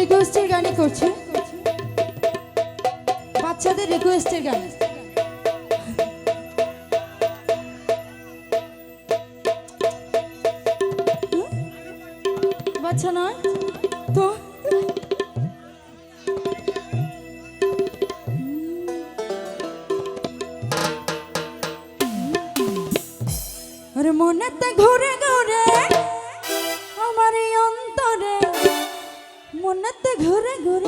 রিকোয়েস্টের গানই করছে? বাচ্চাদের রিকোয়েস্টের গান। বাচ্চা নয়? তো? মনেতে ঘুরে ঘুরে আমার অন্তরে মনেতে ঘুরে ঘুরে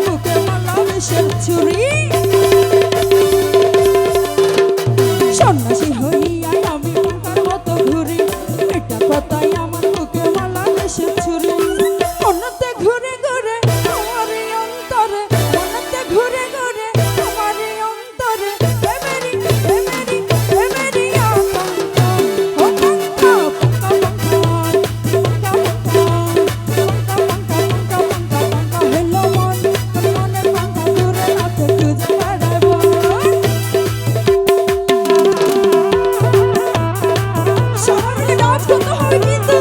me dá.